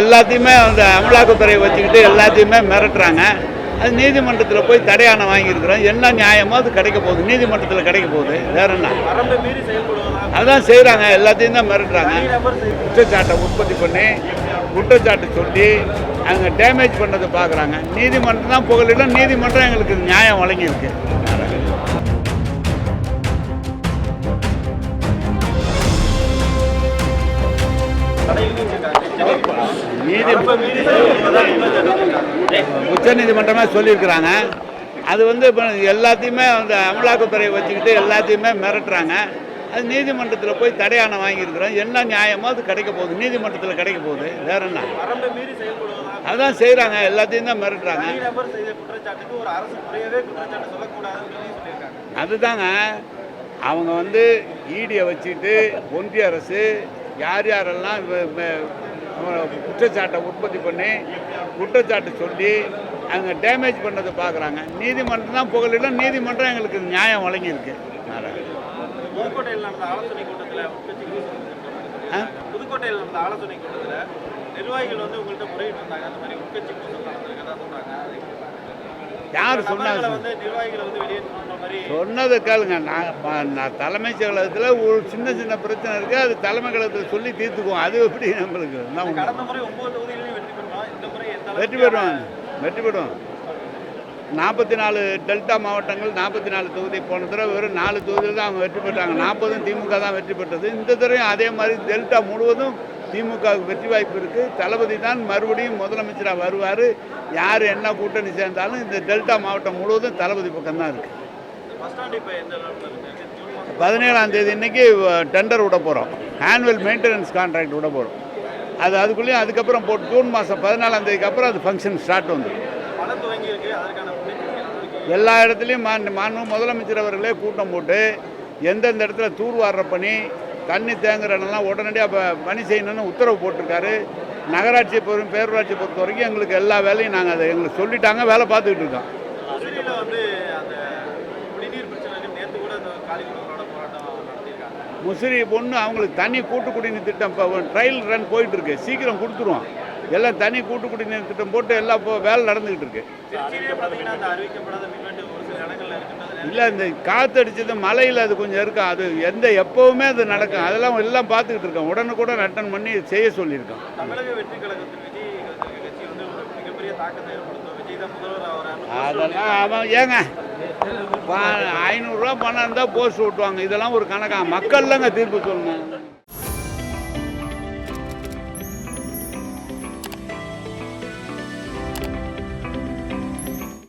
எல்லாத்தையுமே அந்த அமலாக்கத்துறையை வச்சுக்கிட்டு எல்லாத்தையுமே மிரட்டுறாங்க. அது நீதிமன்றத்தில் போய் தடையாணம் வாங்கியிருக்கிறோம். என்ன நியாயமோ அது கிடைக்க போகுது. நீதிமன்றத்தில் கிடைக்க போகுது. வேற என்ன? அதான் செய்கிறாங்க எல்லாத்தையும் தான் மிரட்டுறாங்க. குற்றச்சாட்டை உற்பத்தி பண்ணி குற்றச்சாட்டு சொல்லி அவங்க டேமேஜ் பண்ணதை பார்க்குறாங்க நீதிமன்றம் தான் புகழிடம். நீதிமன்றம் எங்களுக்கு நியாயம் வழங்கியிருக்கு. உச்சநீதிமன்றமே சொல்லியிருக்கிறாங்க. அது வந்து இப்போ எல்லாத்தையுமே அந்த அமலாக்கத்துறையை வச்சுக்கிட்டு எல்லாத்தையுமே மிரட்டுறாங்க. அது நீதிமன்றத்தில் போய் தடையாணம் வாங்கியிருக்கிறோம். என்ன நியாயமோ அது கிடைக்க போகுது. நீதிமன்றத்தில் கிடைக்க போகுது. வேற என்ன? அதான் செய்கிறாங்க எல்லாத்தையும் தான் மிரட்டுறாங்க. அதுதாங்க. அவங்க வந்து ஈடியை வச்சுக்கிட்டு ஒன்றிய அரசு யார் யாரெல்லாம் குற்றச்சாட்டை உற்பத்தி பண்ணி குற்றச்சாட்டு சொல்லி அவங்க டேமேஜ் பண்ணதை பார்க்குறாங்க. நீதிமன்றம் தான் புகழிடம் நீதிமன்றம் எங்களுக்கு நியாயம் வழங்கியிருக்கு. புதுக்கோட்டையில் நடந்த ஆலோசனை கூட்டத்தில்? புதுக்கோட்டையில் நடந்த ஆலோசனை கூட்டத்தில் நிர்வாகிகள் வந்து உங்கள்கிட்ட முறையிட்டு இருந்தாங்க. அந்த மாதிரி உட்கட்சி கூட்டம் நடந்திருக்கதா சொன்னாங்க யார் சொன்னாங்க சொன்னதை கேளுங்க. நான் தலைமைச் செயலகத்தில் ஒரு சின்ன சின்ன பிரச்சனை இருக்குது அது தலைமை கழகத்தில் சொல்லி தீர்த்துக்குவோம். அது எப்படி நம்மளுக்கு? வெற்றி அளவுக்கு வெற்றி பெறுவாங்க நாற்பத்தி நாலு டெல்டா மாவட்டங்கள் நாற்பத்தி நாலு தொகுதி போன தடவை வெறும் நாலு தொகுதியில் தான் அவங்க வெற்றி பெற்றாங்க. நாற்பதும் திமுக தான் வெற்றி பெற்றது. இந்த தடவையும் அதே மாதிரி டெல்டா முழுவதும் திமுகவுக்கு வெற்றி வாய்ப்பு இருக்குது தளபதி தான் மறுபடியும் முதலமைச்சராக வருவார். யார் என்ன கூட்டணி சேர்ந்தாலும் இந்த டெல்டா மாவட்டம் முழுவதும் தளபதி பக்கம் தான் இருக்குது பதினேழாம் தேதி இன்னைக்கு டெண்டர் விட போகிறோம் ஆனுவல் மெயின்டெனன்ஸ் கான்ட்ராக்ட் விட போகிறோம் அது அதுக்குள்ளேயும் அதுக்கப்புறம் போட்டு ஜூன் மாதம் பதினாலாம் தேதிக்கு அப்புறம் அது ஃபங்க்ஷன் ஸ்டார்ட் வந்துடும் நடவடிக்கை எல்லா இடத்துலையும் மாண்பு முதலமைச்சர் அவர்களே கூட்டம் போட்டு எந்தெந்த இடத்துல தூர் வாடுற பணி தண்ணி தேங்குற இடம்லாம் உடனடியாக இப்போ பணி செய்யணும்னு உத்தரவு போட்டிருக்காரு. நகராட்சியை பொறுத்த பேரூராட்சியை பொறுத்த வரைக்கும் எங்களுக்கு எல்லா வேலையும் நாங்கள் அதை எங்களுக்கு சொல்லிட்டாங்க வேலை பார்த்துக்கிட்டு இருக்கோம். முசிறி பொண்ணு அவங்களுக்கு தனி கூட்டு குடிநீர் திட்டம் இப்போ ட்ரையல் ரன் போயிட்டு இருக்கு. சீக்கிரம் கொடுத்துருவோம். எல்லாம் தனி கூட்டு குடிநீர் திட்டம் போட்டு எல்லாம் இப்போ வேலை நடந்துக்கிட்டு இருக்கு. இல்லை இந்த காற்று அடிச்சது மலையில் அது கொஞ்சம் இருக்கும் அது எந்த எப்போவுமே அது நடக்கும். அதெல்லாம் எல்லாம் பார்த்துக்கிட்டு இருக்கோம். உடனுக்குடன் அட்டன் பண்ணி செய்ய சொல்லியிருக்கோம். அதெல்லாம் அவன் ஏங்க ஐநூறுரூவா பணம் இருந்தால் போஸ்ட் ஓட்டுவாங்க. இதெல்லாம் ஒரு கணக்கா? மக்கள்லங்க தீர்ப்பு சொல்லணும்.